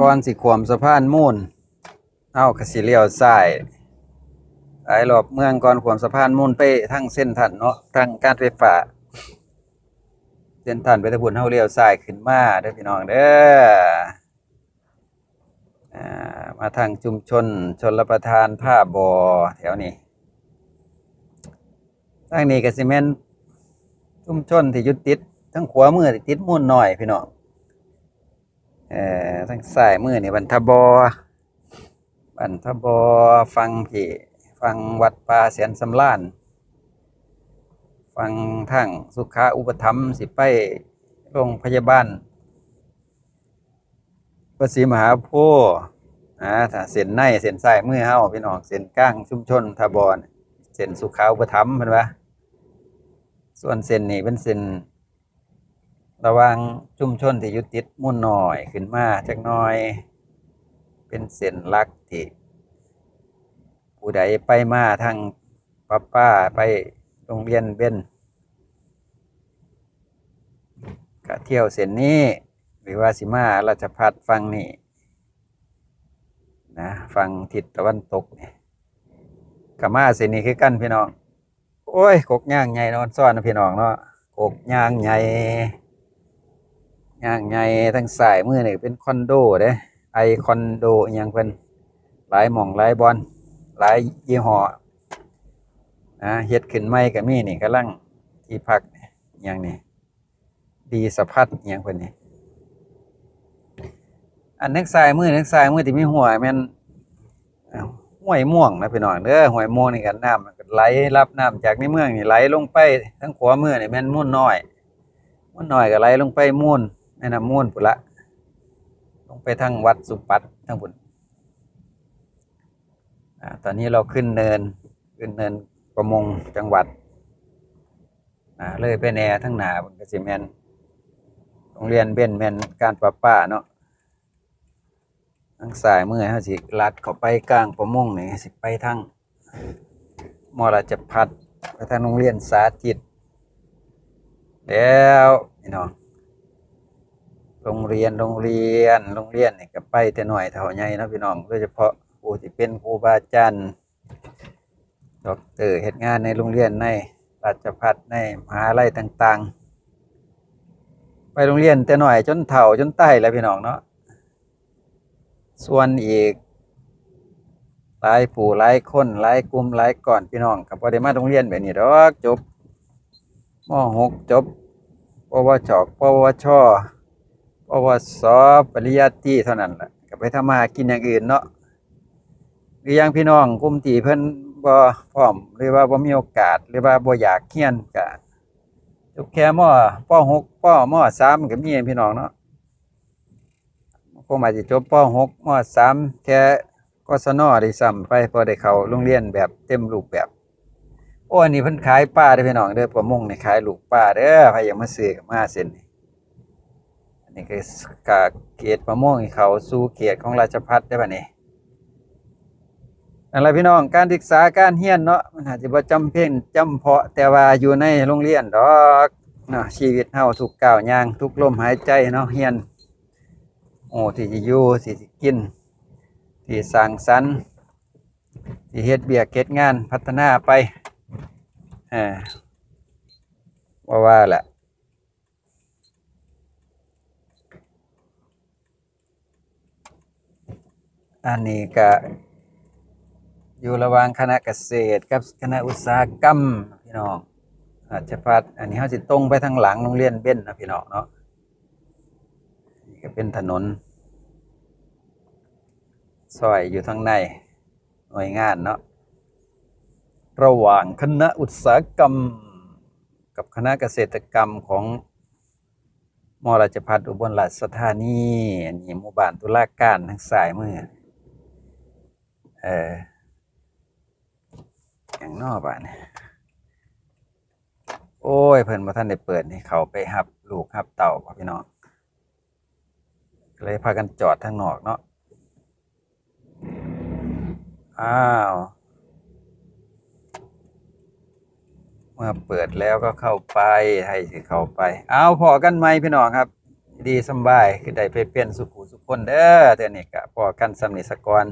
ก่อนสิขวมสะพานมูลเอากสิเลี้ยวซ้ายสายรอบเมืองก่อนขวมสะพานมูลไปทางเส้นทันเนาะทางการไฟฟ้าเส้นทันไปตะบุญเฮาเลี้ยวซ้ายขึ้นมาเด้อพี่น้องเด้ออ่ามาทางชุมชนชนรับประทานผ้าบอแถวนี้ทางนี้ก็สิแม่นชุมชนที่ยุติดทั้งขวามือติดมูลน้อยพี่น้อง เอ่อทางซ้ายมือนี่บรรทบอบรรทบอฟังพี่ฟังวัดป่าเสียนสำล้าน ฟังทางสุขาอุปถัมสิไปโรงพยาบาลพระศรีมหาโพธิ์อ่าถ้าเส้นในเส้นซ้ายมือเฮาพี่น้องเส้นกลางชุมชนทบอนเส้นสุขาอุปถัมเพิ่นว่าส่วนเส้นนี้เป็นเส้น ระว่างชุ่มชนที่ยู่ติดมุ่นหน่อยขึ้นมาจักหน่อย เป็นเส้นลักที่ผู้ใดไปมาทางป้าป้าไปโรงเรียนเบนก็เที่ยวเส้นนี้ หรือว่าสิมาราชพัฒฟังนี่นะฟังทิศตะวันตกนี่กับมาเส้นนี้คือกันพี่น้อง โอ้ยกกย่างใหญ่นอนซ่อนนะพี่น้องเนาะกกย่างใหญ่ ย่างใหญ่ทั้งสายมือนี่เป็นคอนโดเด้ไอคอนโดอหยังเป็นหลายหม่องหลายบอลหลายยี่ห้อนะเฮ็ดขึ้นใหม่ก็มีนี่กำลังที่พักอหยังนี่ดีสะพัดอหยังเพิ่นนี่อันนึกสายมือนึกสายมือที่มีหัวแม่นห้วยม่วงนะพี่น้องเด้อห้วยม่วงนี่ก็น้ำมันก็ไหลรับน้ำจากในเมืองนี่ไหลลงไปทั้งขวามือนี่แม่นมุ่นน้อย มุ่นหน่อยก็ไหลลงไปมุ่น แม่น้ำมุ่นปุนละลงไปทางวัดสุปัตทางบุญอ่าตอนนี้เราขึ้นเนินขึ้นเนินประมงจังหวัดอ่าเลยไปแน่ทั้งหนาบุญกสิแมนโรงเรียนเบนแมนการประป้าเนาะทางสายมือเขาสิลัดเข้าไปกลางประมงนี่สิไปทางมรจพัฒน์ไปทางโรงเรียนสาธิต แล้วพี่น้อง โรงเรียนโรงเรียนโรงเรียนนี่ก็ไปแต่หน่อยเท่าใหญ่นะพี่น้องโดยเฉพาะผู้ที่เป็นครูบาอาจารย์ด็อกเตอร์เฮ็ดงานในโรงเรียนในราชพัฒในมหาลัยต่างๆ ไปโรงเรียนแต่หน่อยจนเฒ่าจนใต้แล้วพี่น้องเนาะส่วนอีกหลายผู้หลายคนหลายกลุ่มหลายก่อนพี่น้องกับพอได้มาโรงเรียนแบบนี้ดอกจบมหกจบปวชปวช ปวสปริญญาตรีเท่านั้นแหละก็ไปทำมาหากินอย่างอื่นเนาะหรือย่างพี่น้องกลุ่มที่เพิ่นบ่พร้อมหรือว่าบ่มีโอกาสหรือว่าบ่อยากเรียนก็จบแค่มอปหกปมสามก็มีพี่น้องเนาะคงอาจจะจบปหกมสามแค่กศนได้ซ้ำไปพอได้เข้าโรงเรียนแบบเต็มรูปแบบโอ้อันนี้เพิ่นขายปลาเด้อพี่น้องเด้อประมงนี่ขายลูกปลาเด้อใครอยากมาซื้อก็มาเส้นนี่ นนี้คือกาเขตประมงที่เขาสู่เขตของราชพัฒได้อบัดนี้นั่นแหละพี่น้องการศึกษาการเรียนเนาะมันอาจจะบ่จำเป็นจำเพาะ แต่ว่าอยู่ในโรงเรียนดอกเนาะชีวิตเฮาทุกก้าวย่าง ทุกลมหายใจเนาะเรียน โอ้ที่จะอยู่ที่สิกิน ที่สร้างสรรค์ที่เฮ็ดเบียกเฮ็ดงานพัฒนาไปอ่าว่าว่าแหละ อันนี้ก็อยู่ระหว่างคณะเกษตรกับคณะอุตสาหกรรมพี่น้องอาจจะพัดอันนี้เขาสิตรงไปทางหลังโรงเรียนเบ้นนะพี่น้องเนาะนี่ก็เป็นถนนซอยอยู่ทางในหน่วยงานเนาะระหว่างคณะอุตสาหกรรม กับคณะเกษตรกรรมของมราชพัฒอุบลราชธานีอันนี้หมู่บ้านตุลาการทางสายมือ เอออย่างนอกบ้านเนี่ยโอ้ย เพิ่นมาท่านได้เปิดให้เขาไปหับลูกหับเต่าพ่อพี่น้องเลยพากันจอดทางนอกเนาะอ้าวเมื่อเปิดแล้วก็เข้าไปให้สิเข้าไป เอาพอกันไหมพี่น้องครับ ดีสบายคือได้ไปเป็นสุขุสุขคนเด้อเดี๋ยวนี้ก็พอกันสำนิสกร